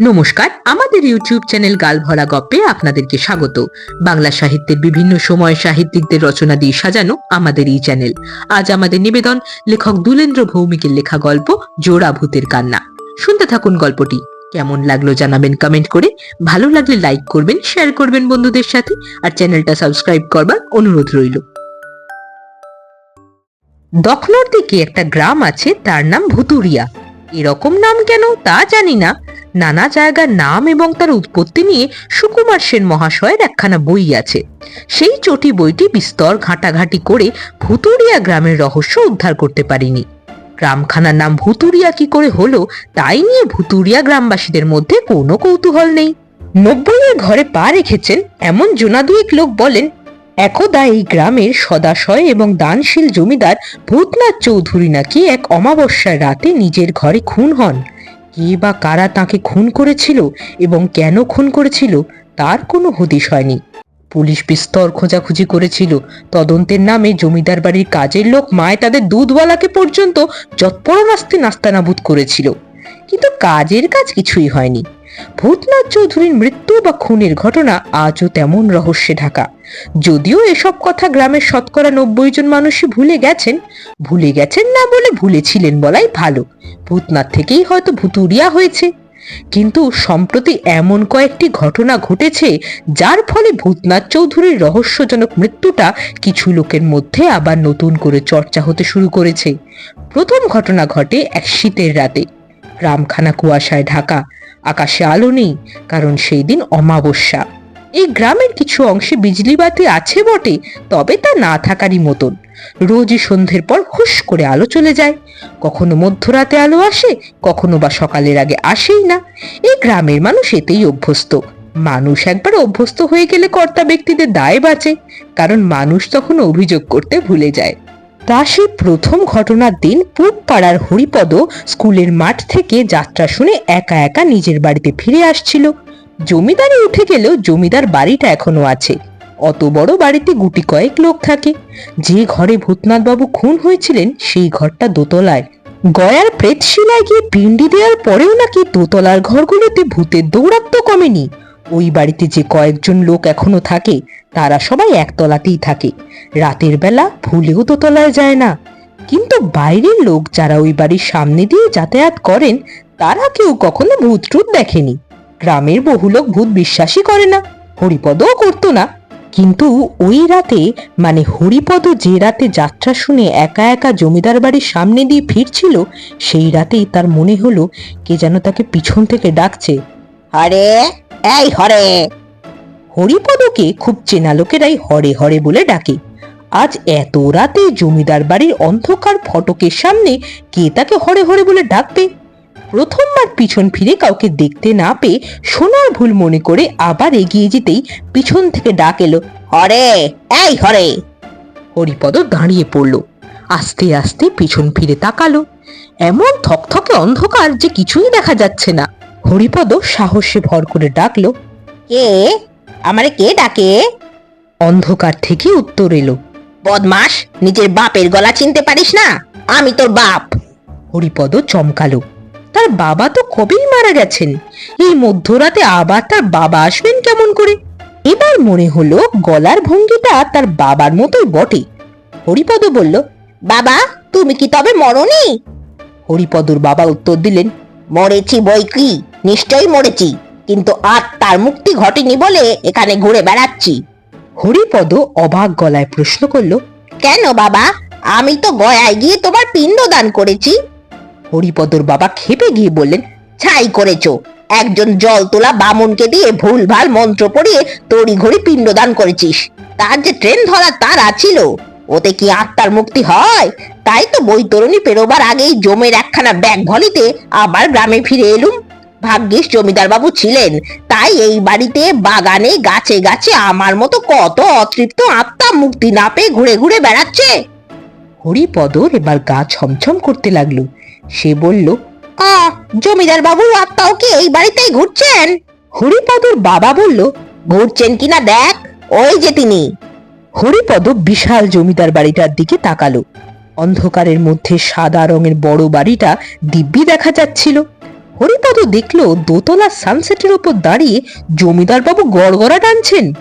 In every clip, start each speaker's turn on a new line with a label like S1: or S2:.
S1: নমস্কার, আমাদের YouTube channel গালভরা গপ্পে আপনাদেরকে স্বাগত। বাংলা সাহিত্যের বিভিন্ন সময় সাহিত্যিকদের রচনা দিয়ে সাজানো আমাদের এই চ্যানেল। আজ আমাদের নিবেদন লেখক দুলেন্দ্র ভৌমিকের লেখা গল্প জোড়া ভূতের কান্না। শুনতে থাকুন গল্পটি। কেমন লাগল জানাবেন কমেন্ট করে। ভালো লাগলে লাইক করবেন শেয়ার করবেন বন্ধুদের সাথে, আর চ্যানেলটা সাবস্ক্রাইব করবার অনুরোধ রইল। দক্ষিণর দিকে একটা গ্রাম আছে, তার নাম ভুতুরিয়া। এরকম নাম কেন তা জানি না। নানা জায়গার নাম এবং তার উৎপত্তি নিয়ে সুকুমার সেন মহাশয়ের একখানা বই আছে। সেই চটি বইটি বিস্তর ঘাঁটাঘাঁটি করে ভুতুরিয়া গ্রামের রহস্য উদ্ধার করতে পারিনি। গ্রামখানার নাম ভুতুরিয়া কি করে হলো, তাই নিয়ে ভুতুরিয়া গ্রামবাসীদের মধ্যে কোনো কৌতূহল নেই। নব্বইয়ের ঘরে পা রেখেছেন এমন জোনা দুয়েক লোক বলেন, একদা এই গ্রামের সদাশয় এবং দানশীল জমিদার ভূতনাথ চৌধুরী নাকি এক অমাবস্যার রাতে নিজের ঘরে খুন হন। কে বা কারা তাকে খুন করেছিল এবং কেন খুন করেছিল তার কোনো হদিশ হয়নি। পুলিশ বিস্তর খোঁজাখুঁজি করেছিল। তদন্তের নামে জমিদার বাড়ির কাজের লোক মায় তাদের দুধওয়ালাকে পর্যন্ত যৎপরনাস্তে নাস্তানাবুদ করেছিল। কিন্তু কাজের কাজ কিছুই হয়নি। ভূতনাথ চৌধুরীর মৃত্যু বা খুনের ঘটনা আজও তেমন রহস্যে ঢাকা। যদিও এসব কথা গ্রামের শতকরা নব্বই জন মানুষই ভুলে গেছেন ভুলে গেছেন না বলে ভুলেছিলেন বলাই ভালো। ভূতনাথ থেকেই হয়তো ভুতুরিয়া হয়েছে। কিন্তু সম্প্রতি এমন কয়েকটি ঘটনা ঘটেছে, যার ফলে ভূতনাথ চৌধুরীর রহস্যজনক মৃত্যুটা কিছু লোকের মধ্যে আবার নতুন করে চর্চা হতে শুরু করেছে। প্রথম ঘটনা ঘটে এক শীতের রাতে। রামখানা কুয়াশায় ঢাকা। আকাশে আলো নেই, কারণ সেই দিন অমাবস্যা। এই গ্রামের কিছু অংশে বিজলি বাতি আছে বটে, তবে তা না থাকারই মতন। রোজই সন্ধ্যের পর হুশ করে আলো চলে যায়। কখনো মধ্যরাতে আলো আসে, কখনো বা সকালের আগে আসেই না। এই গ্রামের মানুষ এতেই অভ্যস্ত। মানুষ একবার অভ্যস্ত হয়ে গেলে কর্তা ব্যক্তিদের দায় বাঁচে, কারণ মানুষ তখন অভিযোগ করতে ভুলে যায়। সেই প্রথম ঘটনার দিন পূব পাড়ার হরিপদ স্কুলের মাঠ থেকে যাত্রা শুনে একা একা নিজের বাড়িতে ফিরে আসছিল। জমিদারি উঠে গেলেও জমিদার বাড়িটা এখনও আছে। অত বড় বাড়িতে গুটি কয়েক লোক থাকে। যে ঘরে ভূতনাথ বাবু খুন হয়েছিলেন, সেই ঘরটা দোতলায়। গয়ার প্রেতশিলায় গিয়ে পিণ্ডি দেওয়ার পরেও নাকি দোতলার ঘরগুলোতে ভূতের দৌরাত্ম কমেনি। ওই বাড়িতে যে কয়েকজন লোক এখনও থাকে, তারা সবাই একতলাতেই থাকে। রাতের বেলা ভুলেও দোতলায় যায় না। কিন্তু বাইরের লোক যারা ওই বাড়ির সামনে দিয়ে যাতায়াত করেন, তারা কেউ কখনো ভূত টুত দেখেনি। গ্রামের বহু লোক ভূত বিশ্বাসই করে না, হরিপদও করতো না। কিন্তু ওই রাতে মানে হরিপদ যে রাতে যাত্রা শুনে একা একা জমিদার বাড়ির সামনে দিয়ে ফিরছিল, সেই রাতেই তার মনে হলো কে যেন তাকে পিছন থেকে ডাকছে।
S2: হরে এই হরে।
S1: হরিপদকে খুব চেনা লোকেরাই হরে হরে বলে ডাকে। আজ এত রাতে জমিদার বাড়ির অন্ধকার ফটকের সামনে কে তাকে হরে হরে বলে ডাকবে? প্রথমবার পিছন ফিরে কাউকে দেখতে না পেয়ে সোনার ভুল মনে করে আবার এগিয়ে যেতেই পিছন থেকে ডাক এলো,
S2: হরে, এই হরে!
S1: হরিপদ দাঁড়িয়ে পড়ল। আস্তে আস্তে পিছন ফিরে তাকালো। এমন থকথকে অন্ধকার যে কিছুই দেখা যাচ্ছে না। হরিপদ সাহসে ভর করে ডাকলো,
S2: কে? আমারে কে ডাকে?
S1: অন্ধকার থেকে উত্তর এলো,
S2: বদমাস, নিজের বাপের গলা চিনতে পারিস না? আমি তোর বাপ!
S1: হরিপদ চমকালো, তার বাবা তো কবেই মারা গেছেন? এই মধ্যরাতে আবার তার বাবা আসবেন কেমন করে? এবার মনে হলো গলার ভঙ্গিটা তার বাবার মতোই বটে। হরিপদ বলল,
S2: বাবা, তুমি কি তবে মরনি?
S1: হরিপদর বাবা উত্তর দিলেন,
S2: মরেছি বই কি? নিশ্চয়ই মরেছি কিন্তু আত্মার মুক্তি ঘটেনি বলে এখানে ঘুরে বেড়াচ্ছি।
S1: হরিপদ অবাক গলায় প্রশ্ন করল
S2: কেন বাবা? আমি তো গয়ায় গিয়ে তোমার পিণ্ড দান করেছি।
S1: হরিপদর বাবা খেপে গিয়ে বললেন
S2: ছাই করেছ। একজন জল তোলা বামুনকে দিয়ে ভুলভাল মন্ত্র পড়িয়ে তড়ি ঘড়ি পিণ্ডদান করেছিস। তার যে ট্রেন ধরা তার আছিল। ওতে কি আত্মার মুক্তি হয়? তাই তো বৈতরণী পেরোবার আগেই জমের একখানা ব্যাগ ভলিতে আবার গ্রামে ফিরে এলুম। ভাগ্যিস জমিদার বাবু ছিলেন। তাই এই বাড়িতে বাগানে গাছে গাছে আমার মতো কত অতৃপ্ত আত্মা মুক্তি না পেয়ে ঘুরে ঘুরে বেড়াচ্ছে।
S1: হরিপদর এবার গা ছমছম করতে লাগল। সে বলল,
S2: আ, জমিদার বাবুর আত্মাও কি এই বাড়িতেই ঘুরছেন?
S1: হরিপদর বাবা বলল,
S2: ঘুরছেন কিনা দেখ, ওই যে তিনি।
S1: হরিপদ বিশাল জমিদার বাড়িটার দিকে তাকালো। অন্ধকারের মধ্যে সাদা রঙের বড় বাড়িটা দিব্যি দেখা যাচ্ছিল। হরিপদ দেখল দোতলা সানসেটের ওপর দাঁড়িয়ে জমিদার বাবু গড়গড়া টানছেন।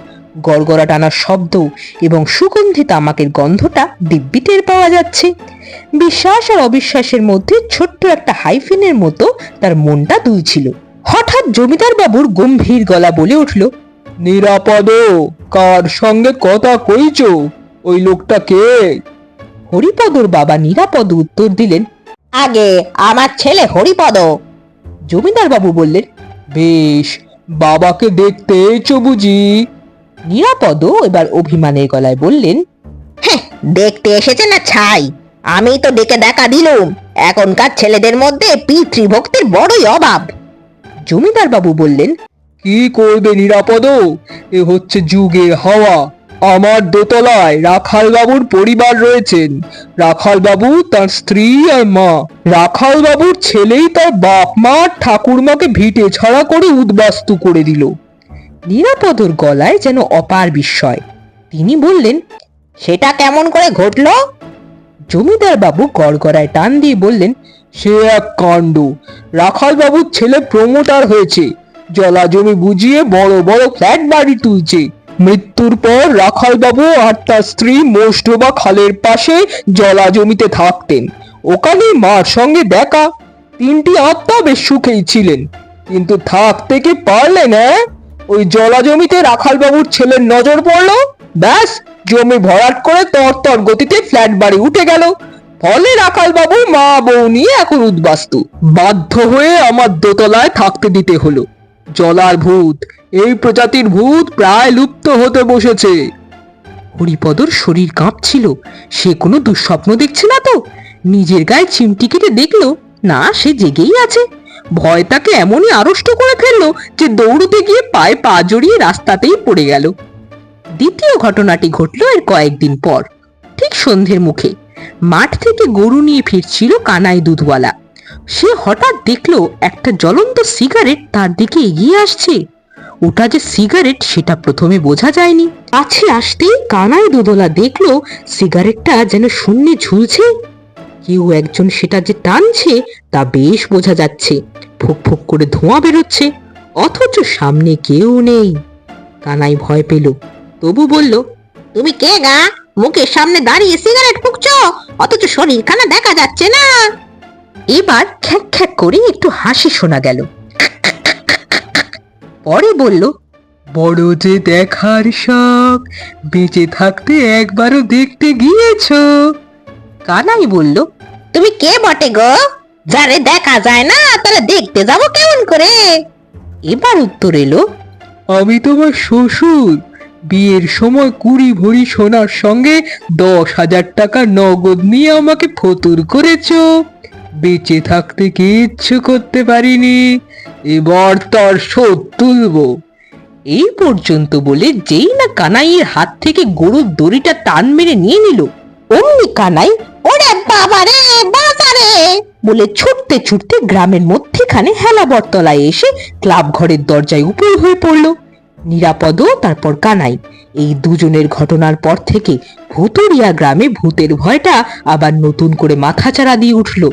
S1: গড়গড়া টানার শব্দ এবং সুগন্ধি তামাকের গন্ধটা দিব্যি টের পাওয়া যাচ্ছে। বিশ্বাস আর অবিশ্বাসের মধ্যে ছোট্ট একটা হাইফিনের মতো তার মনটা দুলছিল। হঠাৎ জমিদার বাবুর গম্ভীর গলা বলে উঠল
S3: নিরাপদ কার সঙ্গে কথা কইছ? ওই লোকটা কে?
S1: হরিপদর বাবা নিরাপদ উত্তর দিলেন
S2: আগে আমার ছেলে হরিপদ।
S1: জমিদার বাবু বললেন
S3: বেশ বাবাকে দেখতে এসো বুঝি।
S1: নিরাপদ এবার অভিমানের গলায় বললেন
S2: দেখতে এসেছে না ছাই। আমি তো ডেকে দেখা দিলুম। এখনকার ছেলেদের মধ্যে পিতৃভক্তির বড়ই অভাব।
S1: জমিদার বাবু বললেন
S3: কি করবে নিরাপদ? এ হচ্ছে যুগের হাওয়া। আমার দোতলায় রাখাল বাবুর পরিবার রয়েছেন। রাখাল বাবু তার স্ত্রী আর মা। রাখাল বাবুর ছেলেই তার বাপ মা ঠাকুরমাকে ভিটে ছাড়া করে উদ্বাস্তু করে দিল।
S1: নিরাপদর গলায় যেন অপার বিস্ময়। তিনি বললেন,
S2: সেটা কেমন করে ঘটল?
S1: জমিদার বাবু গড়গড়ায় টান দিয়ে বললেন,
S3: সে এক কাণ্ড। রাখাল বাবুর ছেলে প্রমোটার হয়েছে। জলা জমি বুঝিয়ে বড় বড় ফ্ল্যাট বাড়ি তুলছে। মৃত্যুর পর রাখাল বাবু আর তার স্ত্রী মোষ্টবা খালের পাশে জলা জমিতে থাকতেন। ওখানে মার সঙ্গে দেখা। তিনটি আত্মা বেশ সুখেই ছিলেন। কিন্তু থাকতে কি পারলেন হ্যাঁ? ওই জলা জমিতে রাখাল বাবুর ছেলের নজর পড়ল। ব্যাস, জমি ভরাট করে তরতর গতিতে ফ্ল্যাট বাড়ি উঠে গেল। ফলে রাখাল বাবু মা বউ নিয়ে এখন উদ্বাস্তু। বাধ্য হয়ে আমার দোতলায় থাকতে দিতে হলো। জলার ভূত। এই প্রজাতির ভূত প্রায় লুপ্ত হতে বসেছে।
S1: হরিপদর শরীর কাঁপছিল। সে কোনো দুঃস্বপ্ন দেখছে না তো? নিজের গায়ে চিমটি কেটে দেখল, না, সে জেগেই আছে। ভয় তাকে এমনই আড়ষ্ট করে ফেলল যে দৌড়তে গিয়ে পায়ে পা জড়িয়ে রাস্তাতেই পড়ে গেল। দ্বিতীয় ঘটনাটি ঘটলো এর কয়েকদিন পর, ঠিক সন্ধ্যের মুখে। মাঠ থেকে গরু নিয়ে ফিরছিল কানাই দুধওয়ালা। সে হঠাৎ দেখল একটা জ্বলন্ত সিগারেট তার দিকে এগিয়ে আসছে। ওটা যে সিগারেট সেটা প্রথমে বোঝা যায়নি। কাছে আসতেই কানাই দুধওয়ালা দেখল সিগারেটটা যেন শূন্যে ঝুলছে। কেউ একজন সেটা যে টানছে, তা বেশ বোঝা যাচ্ছে। ফুক ফুক করে ধোঁয়া বেরোচ্ছে, অথচ সামনে কেউ নেই। কানাই ভয় পেল। তবু বলল,
S2: তুমি কে গা? মুখের সামনে দাঁড়িয়ে সিগারেট ফুকছো? অথচ শরীরখানা দেখা যাচ্ছে না।
S1: এবার খ্যাক খ্যাক করে একটু হাসি শোনা গেল। পরে বলল
S3: বড় যে দেখার শখ বেঁচে থাকতে একবারও দেখতে গিয়েছ।
S1: কানাই বলল
S2: তুমি কে বটে গো? যারে দেখা যায় না তাহলে দেখতে যাব কেমন করে?
S1: এবার উত্তর এলো
S3: আমি তোমার শ্বশুর বিয়ের সময় কুড়ি ভরি সোনার সঙ্গে দশ হাজার টাকা নগদ নিয়ে আমাকে ফতুর করেছ। বেঁচে থাকতে কিচ্ছু করতে পারিনি। এবার তার শোধ তুলবো।
S1: এই পর্যন্ত বলে যেই না কানাইয়ের হাত থেকে গরুর দড়িটা টান মেরে নিয়ে নিল, অমনি কানাই,
S2: ওরে বাবা রে বাবা রে!
S1: বলে ছুটতে ছুটতে গ্রামের মধ্যেখানে হেলাবর তলায় এসে ক্লাব ঘরের দরজায় উপর হয়ে পড়ল। নিরাপদ তারপর কানাই। এই দুজনের ঘটনার পর থেকে ভুতুরিয়া গ্রামে ভূতের ভয়টা আবার নতুন করে মাথাচাড়া দিয়ে উঠল।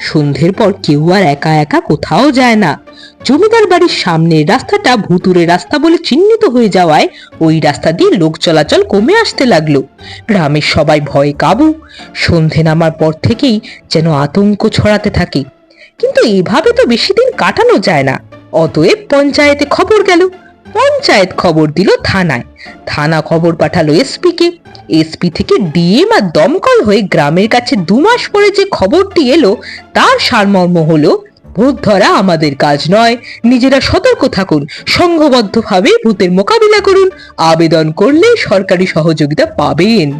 S1: সন্ধ্যের পর কেউ আর একা একা কোথাও যায় না। জমিদার বাড়ির সামনের রাস্তাটা ভুতুরে রাস্তা বলে চিহ্নিত হয়ে যাওয়ায় ওই রাস্তা দিয়ে লোক চলাচল কমে আসতে লাগল। গ্রামের সবাই ভয়ে কাবু। সন্ধে নামার পর থেকেই যেন আতঙ্ক ছড়াতে থাকে। কিন্তু এভাবে তো বেশি দিন কাটানো যায় না। অতএব পঞ্চায়েতে খবর গেল। পঞ্চায়েত খবর দিল থানায়। থানা খবর পাঠালো এসপিকে। এসপি থেকে ডিএম আর দমকল হয়ে গ্রামের কাছে দু মাস পরে যে খবরটি এলো, তার সারমর্ম হলো ভূত ধরা আমাদের কাজ নয়। নিজেরা সতর্ক থাকুন। সংঘবদ্ধভাবে ভূতের মোকাবিলা করুন। আবেদন করলে সরকারি সহযোগিতা পাবেন।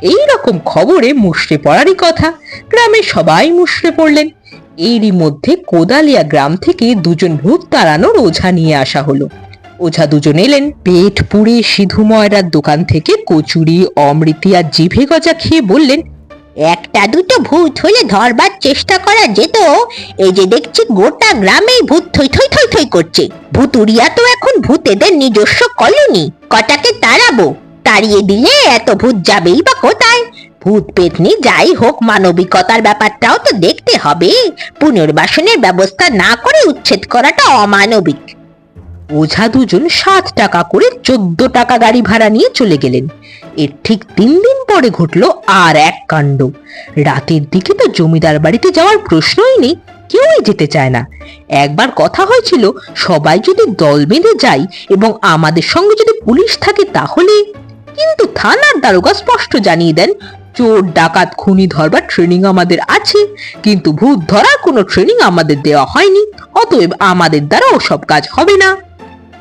S1: এই রকম খবরে মুষড়ে পড়ারই কথা। গ্রামে সবাই মুষড়ে পড়লেন। এরই মধ্যে কোদালিয়া গ্রাম থেকে দুজন ভূত তাড়ানোর ওঝা নিয়ে আসা হলো। ওঝা দুজন এলেন। পেট পুড়ে সিধু ময়রার দোকান থেকে কচুরি, অমৃতি আর জিভে গজা খেয়ে বললেন,
S2: একটা দুটো ভূত হলে ধরবার চেষ্টা করা যেত। এই যে দেখছি গোটা গ্রামেই ভূত থই থই থই থই করছে। ভুতুরিয়া তো এখন ভূতেদের নিজস্ব কলোনি। কটাকে তাড়াবো? তাড়িয়ে দিলে এত ভূত যাবেই বা কোথায়? ভূত পেতনি যাই হোক, মানবিকতার ব্যাপারটাও তো দেখতে হবে। পুনর্বাসনের ব্যবস্থা না করে উচ্ছেদ করাটা অমানবিক।
S1: ওঝা দুজন সাত টাকা করে চোদ্দ টাকা গাড়ি ভাড়া নিয়ে চলে গেলেন। এর ঠিক তিন দিন পরে ঘটলো আর এক কাণ্ড। রাতের দিকে তো জমিদার বাড়িতে যাওয়ার প্রশ্নই নেই, কেউই যেতে চায় না। একবার কথা হয়েছিল, সবাই যদি দল বেঁধে যাই এবং আমাদের সঙ্গে যদি পুলিশ থাকে তাহলে? কিন্তু থানার দারোগা স্পষ্ট জানিয়ে দেন, চোর, ডাকাত খুনি ধরবার ট্রেনিং আমাদের আছে, কিন্তু ভূত ধরার কোনো ট্রেনিং আমাদের দেওয়া হয়নি, অতএব আমাদের দ্বারা ওসব কাজ হবে না।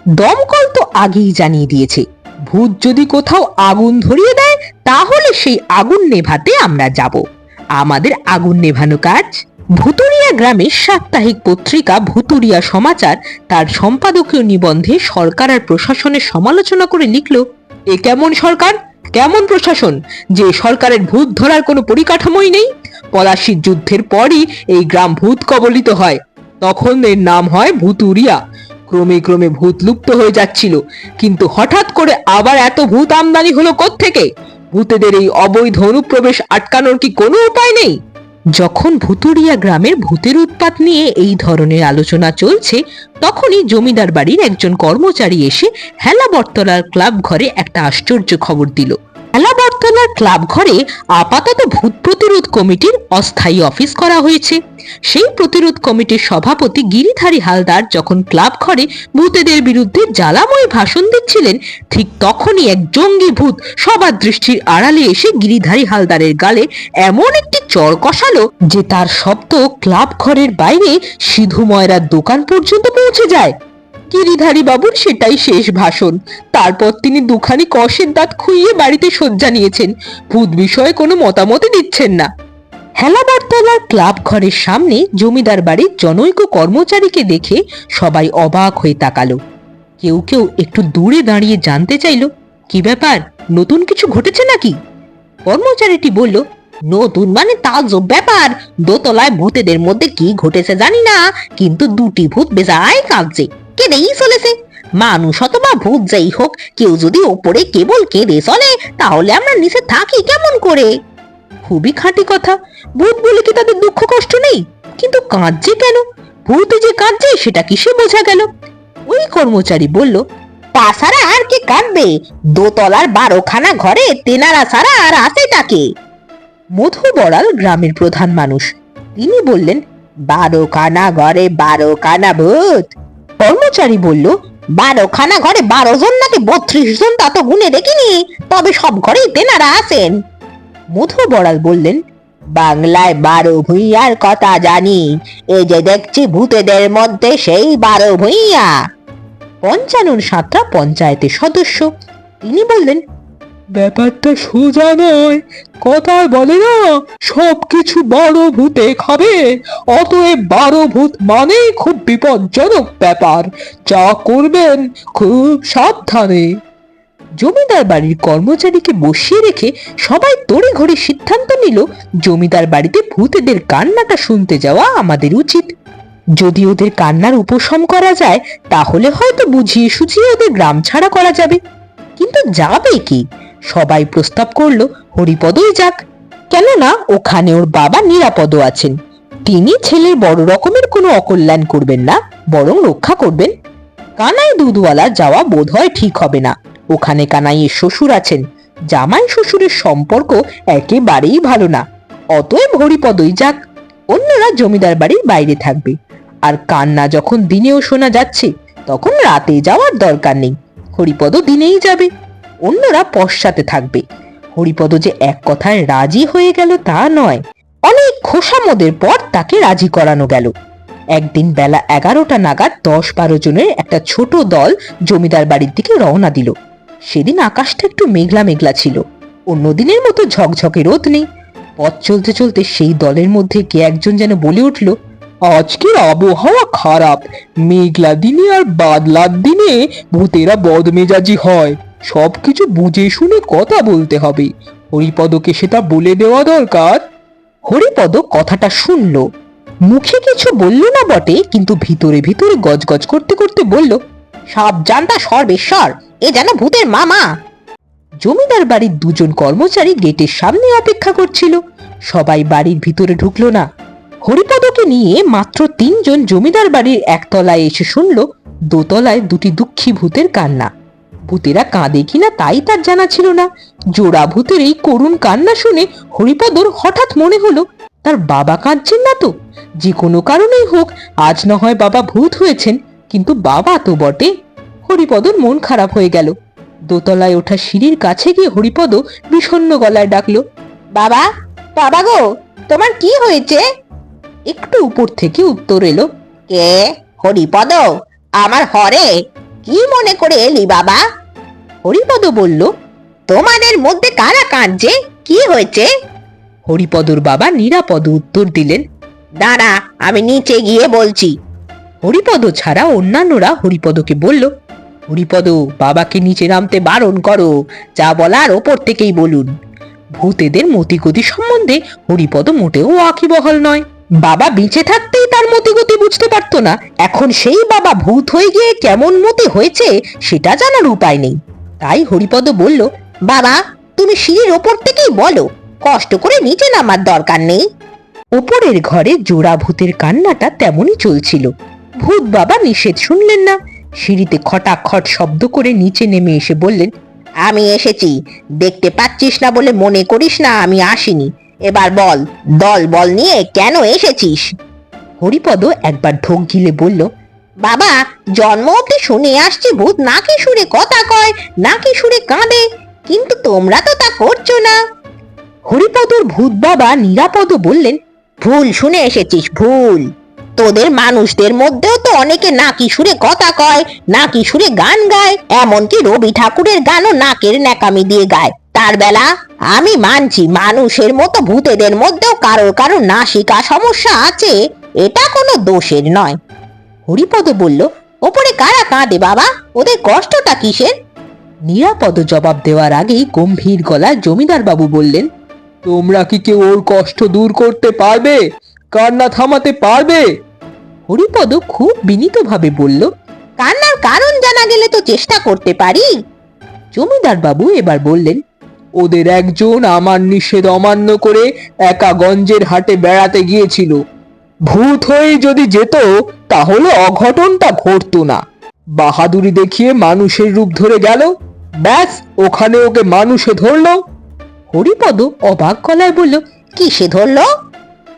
S1: দমকল তো আগেই জানিয়ে দিয়েছে। ভূত যদি কোথাও আগুন ধরিয়ে দেয়, তাহলে সেই আগুন নেভাতে আমরা যাব। আমাদের আগুন নেভানো কাজ? ভুতুরিয়া গ্রামের সাপ্তাহিক পত্রিকা ভুতুরিয়া সমাচার তার সম্পাদকীয় নিবন্ধে সরকার আর প্রশাসনের সমালোচনা করে লিখল, এ কেমন সরকার? কেমন প্রশাসন? যে সরকারের ভূত ধরার কোনো পরিকাঠামোই নেই? পলাশির যুদ্ধের পরই এই গ্রাম ভূত কবলিত হয়। তখন এর নাম হয় ভুতুরিয়া। ক্রমে ক্রমে ভূত লুপ্ত হয়ে যাচ্ছিল। কিন্তু হঠাৎ করে আবার এত ভূত আমদানি হলো থেকে ভূতেদের এই অবৈধ অনুপ্রবেশ আটকানোর কি কোনো উপায় নেই? যখন ভুতুরিয়া গ্রামের ভূতের উৎপাত নিয়ে এই ধরনের আলোচনা চলছে, তখনই জমিদার বাড়ির একজন কর্মচারী এসে হেলা হেলাবর্তলার ক্লাব ঘরে একটা আশ্চর্য খবর দিল। হেলাবর্তলার ক্লাব ঘরে আপাতত ভূত প্রতিরোধ কমিটির অস্থায়ী অফিস করা হয়েছে। সেই প্রতিরোধ কমিটির সভাপতি গিরিধারী হালদার যখন ক্লাব ঘরে ভূতেদের বিরুদ্ধে জ্বালাময় ভাষণ দিচ্ছিলেন, ঠিক তখনই এক জঙ্গি ভূত সবার দৃষ্টির আড়ালে এসে গিরিধারী হালদারের গালে এমন একটি চর কষালো যে তার শব্দ ক্লাব ঘরের বাইরে সিধু ময়রার দোকান পর্যন্ত পৌঁছে যায়। গিরিধারী বাবুর সেটাই শেষ ভাষণ। তারপর তিনি দুখানি কষের দাঁত খুইয়ে বাড়িতে শয্যা নিয়েছেন। ভূত বিষয়ে কোনো মতামতই দিচ্ছেন না। হেলাবরতলার ক্লাব ঘরের সামনে জমিদার বাড়ির জনৈক কর্মচারীকে দেখে সবাই অবাক হয়ে তাকালো। কেউ কেউ একটু দূরে দাঁড়িয়ে জানতে চাইলো, কি ব্যাপার? নতুন কিছু ঘটেছে নাকি? কর্মচারীটি বলল
S2: নতুন মানে তাজব ব্যাপার। দোতলায় ভূতেদের মধ্যে কি ঘটেছে জানি না, কিন্তু দুটি ভূত বেজায় কাঁদছে। কেঁদেই চলেছে। মানুষ অথবা ভূত যাই হোক, কেউ যদি ওপরে কেবল কেঁদে চলে, তাহলে আমরা নিচে থাকি কেমন করে?
S1: খুবই খাঁটি কথা। ভূত বলে কি তাদের দুঃখ কষ্ট নেই? কিন্তু কাঁদছে কেন? ভূত যে কাঁদছে, সেটা কিসে বোঝা গেল? ওই কর্মচারী বলল
S2: তাছাড়া আর কে কাঁদবে? দোতলার বারোখানা ঘরে তেনারা ছাড়া আর আছে তাকে
S1: মধু বড়াল গ্রামের প্রধান মানুষ। তিনি বললেন
S2: বারো খানা ঘরে বারো খানা ভূত।
S1: কর্মচারী বলল
S2: বারো খানা ঘরে বারো জন নাকি বত্রিশ জন তা তো গুনে দেখিনি, তবে সব ঘরেই তেনারা আছেন।
S1: মধু বড়াল বললেন,
S2: বাংলায় বারো ভূঁইয়ার কথা জানি, এই যে দেখছি ভূতেদের মধ্যে সেই বারো ভূঁইয়া।
S1: পঞ্চানন সাঁতরা পঞ্চায়েতের সদস্য। তিনি বললেন
S3: ব্যাপারটা সোজা নয়। কথায় বলে না সব কিছু বড় ভূতে খাবে। অতএব বারো ভূত মানেই খুব বিপজ্জনক ব্যাপার। যা করবেন খুব সাবধানে।
S1: জমিদার বাড়ির কর্মচারীকে বসিয়ে রেখে সবাই তড়ি ঘড়ি সিদ্ধান্ত নিল, জমিদার বাড়িতে ভূতেদের কান্নাটা শুনতে যাওয়া আমাদের উচিত। যদি ওদের কান্নার উপশম করা যায়, তাহলে হয়তো বুঝিয়ে সুঝিয়ে ওদের গ্রাম ছাড়া করা যাবে। কিন্তু যাবে কি? সবাই প্রস্তাব করল, হরিপদই যাক। কেননা ওখানে ওর বাবা নিরাপদ আছেন। তিনি ছেলের বড় রকমের কোনো অকল্যাণ করবেন না, বরং রক্ষা করবেন। কানাই দুধওয়ালা যাওয়া বোধ হয় ঠিক হবে না। ওখানে কানাইয়ের শ্বশুর আছেন। জামাই শ্বশুরের সম্পর্ক একেবারেই ভালো না। অতএব হরিপদই যাক। অন্যরা জমিদার বাড়ির বাইরে থাকবে। আর কান্না যখন দিনেও শোনা যাচ্ছে, তখন রাতে যাওয়ার দরকার নেই। হরিপদ দিনেই যাবে। অন্যরা পশ্চাতে থাকবে। হরিপদ যে এক কথায় রাজি হয়ে গেল তা নয়। অনেক খোসামদের পর তাকে রাজি করানো গেল। একদিন বেলা এগারোটা নাগাদ দশ বারো জনের একটা ছোট দল জমিদার বাড়ির দিকে রওনা দিল। সেদিন আকাশটা একটু মেঘলা মেঘলা ছিল। অন্য দিনের মতো ঝকঝকে রোদ নেই। পথ চলতে চলতে সেই দলের মধ্যে কে একজন যেন বলে উঠল,
S3: আজকের আবহাওয়া খারাপ। মেঘলা দিনে আর বাদলার দিনে ভূতেরা বদমেজাজি হয়। সবকিছু বুঝে শুনে কথা বলতে হবে। হরিপদকে সেটা বলে দেওয়া দরকার।
S1: হরিপদ কথাটা শুনল। মুখে কিছু বলল না বটে, কিন্তু ভিতরে ভিতরে গজগজ করতে করতে বলল
S2: সব জানতা সর্বেশ্বর, এ যেন ভূতের মামা।
S1: জমিদার বাড়ির দুজন কর্মচারী গেটের সামনে অপেক্ষা করছিল। সবাই বাড়ির ভিতরে ঢুকলো না। হরিপদকে নিয়ে মাত্র তিনজন জমিদার বাড়ির একতলায় এসে শুনল, দোতলায় দুটি দুঃখী ভূতের কান্না। ভূতেরা কাঁদে কিনা তাই তার জানা ছিল না। জোড়া ভূতের এই করুণ কান্না শুনে হরিপদর হঠাৎ মনে হলো, তার বাবা কাঁদছেন না তো? যে কোনো কারণেই হোক, আজ না হয় বাবা ভূত হয়েছেন, কিন্তু বাবা তো বটে। হরিপদর মন খারাপ হয়ে গেল। দোতলায় ওঠা সিঁড়ির কাছে গিয়ে হরিপদ বিষণ্ণ গলায় ডাকলো,
S2: বাবা বাবা গো, তোমার কি হয়েছে?
S1: একটু উপর থেকে উত্তর এলো,
S2: কে? হরিপদ? আমার হরে? কি মনে করে এলি বাবা?
S1: হরিপদ বলল,
S2: তোমাদের মধ্যে কারা কাঁদছে কি হয়েছে?
S1: হরিপদর বাবা নিরাপদ উত্তর দিলেন,
S2: দাঁড়া, আমি নিচে গিয়ে বলছি।
S1: হরিপদ ছাড়া অন্যান্যরা হরিপদকে বলল, হরিপদ, বাবাকে নিচে নামতে বারণ করো, যা বলার ওপর থেকেই বলুন। ভূতেদের মতিগতি সম্বন্ধে হরিপদ মোটেও ওয়াকিবহল নয়। বাবা বেঁচে থাকতেই তার মতিগতি বুঝতে পারতো না। এখন সেই বাবা ভূত হয়ে গিয়ে কেমন মতি হয়েছে, সেটা জানার উপায় নেই। তাই হরিপদ বলল,
S2: বাবা, তুমি সিঁড়ির ওপর থেকেই বলো, কষ্ট করে নিচে নামার দরকার নেই।
S1: ওপরের ঘরে জোড়া ভূতের কান্নাটা তেমনই চলছিল। ভূত বাবা নিষেধ শুনলেন না। সিঁড়িতে খটাখট শব্দ করে নিচে নেমে এসে বললেন,
S2: আমি এসেছি, দেখতে পাচ্ছিস না বলে মনে করিস না আমি আসিনি। এবার বল, দল বল নিয়ে কেন এসেছিস?
S1: হরিপদ একবার ঢোক গিলে বলল
S2: বাবা, জন্ম অব্দি শুনে আসছি, ভূত নাকি সুরে কথা কয়, নাকি সুরে কাঁদে। কিন্তু তোমরা তো তা করছ না।
S1: হরিপদর ভূত বাবা নিরাপদ বললেন,
S2: ভুল শুনে এসেছিস, ভুল। তোদের মানুষদের মধ্যেও তো অনেকে নাকি সুরে কথা কয়, নাকি সুরে গান গায়, এমনকি রবি ঠাকুরের গানও নাকের ন্যাকামি দিয়ে গায়। তার বেলা আমি মানছি, মানুষের মতো ভূতেদের মধ্যেও কারোর কারোর নাসিকা সমস্যা আছে, এটা কোনো দোষের নয়।
S1: হরিপদ বলল
S2: ওপরে কারা কাঁদে বাবা? ওদের কষ্টটা কিসের?
S1: নিরাপদ জবাব দেওয়ার আগেই গম্ভীর গলায় জমিদার বাবু বললেন
S3: তোমরা কি কেউ ওর কষ্ট দূর করতে পারবে? কান্না থামাতে পারবে?
S1: হরিপদ খুব বিনীতভাবে বলল
S2: কান্নার কারণ জানা গেলে তো চেষ্টা করতে পারি।
S1: জমিদার বাবু এবার বললেন
S3: ওদের একজন আমার নিষেধ অমান্য করে একা গঞ্জের হাটে বেড়াতে গিয়েছিল। ভূত হয়ে যদি যেত, তাহলে অঘটনটা ঘটতো না। বাহাদুরি দেখিয়ে মানুষের রূপ ধরে গেল। ব্যাস, ওখানে ওকে মানুষে ধরলো।
S1: হরিপদ অবাক গলায় বলল,
S2: কিসে ধরলো?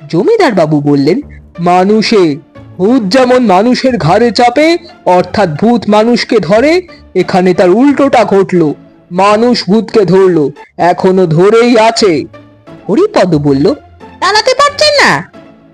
S1: জমিদার বাবু বললেন,
S3: মানুষে, ভূত যেমন মানুষের ঘাড়ে চাপে, অর্থাৎ ভূত মানুষকে ধরে, এখানে তার উল্টোটা ঘটলো। মানুষ ভূতকে ধরলো, এখনও ধরেই আছে।
S1: হরিপদ বলল
S2: টানাতে পারছেন না।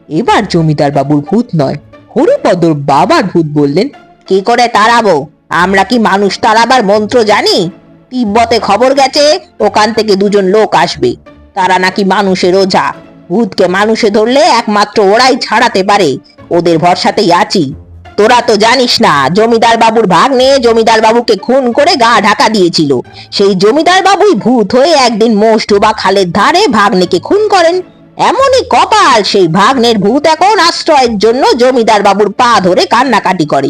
S1: এবার জমিদার বাবুর ভূত নয়। হরিপদর বাবার ভূত বললেন,
S2: কি করে তাড়াবো? আমরা কি মানুষ তাড়াবার মন্ত্র জানি? তিব্বতে খবর গেছে, ওখান থেকে দুজন লোক আসবে। তারা নাকি মানুষের ওঝা। ভূতকে মানুষে ধরলে একমাত্র ওরাই ছাড়াতে পারে। ওদের ভরসাতেই আছি। তোরা তো জানিস না, জমিদার বাবুর ভাগ্নে জমিদার বাবুকে খুন করে গা ঢাকা দিয়েছিল। সেই জমিদার বাবুই ভূত হয়ে একদিন মোষ্ট বা খালের ধারে ভাগ্নেকে খুন করেন। এমনই কপাল সেই ভাগ্নের ভূত এখন আশ্রয়ের জন্য জমিদার বাবুর পা ধরে কান্নাকাটি করে।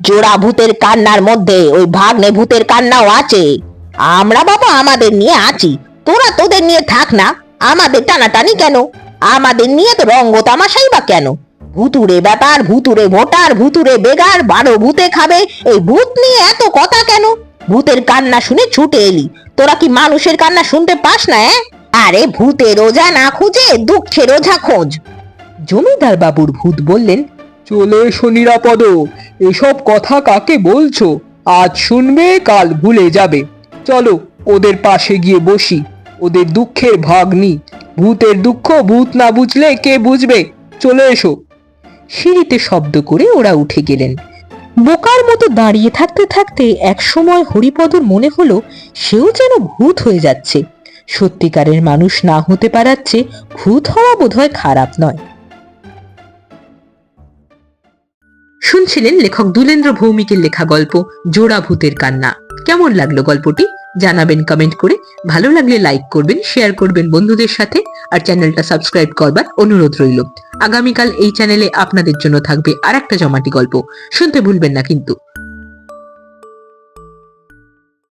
S2: জোড়া ভূতের কান্নার মধ্যে ওই ভাগ্নে ভূতের কান্নাও আছে। আমরা বাবা আমাদের নিয়ে আছি। তোরা তোদের নিয়ে থাক না। আমাদের টানাটানি কেন? আমাদের নিয়ে তো রঙ্গ তামাশাই বা কেন? ভুতুরে ব্যাপার ভুতুরে ভোটার ভুতুরে বেগার, বারো ভূতে খাবে। এই ভূত নিয়ে এত কথা কেন? ভূতের কান্না শুনে ছুটে এলি। তোরা কি মানুষের কান্না শুনতে পাস না হ্যাঁ আরে ভূতের ওঝা না খুঁজে দুঃখের ওঝা খোঁজ।
S1: জমিদার বাবুর ভূত বললেন
S3: চলে এসো নিরাপদ এসব কথা কাকে বলছো? আজ শুনবে কাল ভুলে যাবে। চলো ওদের পাশে গিয়ে বসি ওদের দুঃখের ভাগ নি ভূতের দুঃখ ভূত না বুঝলে কে বুঝবে? চলে এসো।
S1: সিঁড়িতে শব্দ করে ওরা উঠে গেলেন। বোকার মতো দাঁড়িয়ে থাকতে থাকতে এক সময় হরিপদর মনে হলো সেও যেন ভূত হয়ে যাচ্ছে। সত্যিকারের মানুষ না হতে পারাচ্ছে ভূত হওয়া বোধহয় খারাপ নয়। শুনছিলেন লেখক দুলেন্দ্র ভৌমিকের লেখা গল্প, জোড়া ভূতের কান্না। কেমন লাগল গল্পটি? জানাবেন কমেন্ট করে। ভালো লাগলে লাইক করবেন, শেয়ার করবেন বন্ধুদের সাথে, আর চ্যানেলটা সাবস্ক্রাইব করবার অনুরোধ রইল। আগামীকাল এই চ্যানেলে আপনাদের জন্য থাকবে আর একটা জমাটি গল্প। শুনতে ভুলবেন না কিন্তু।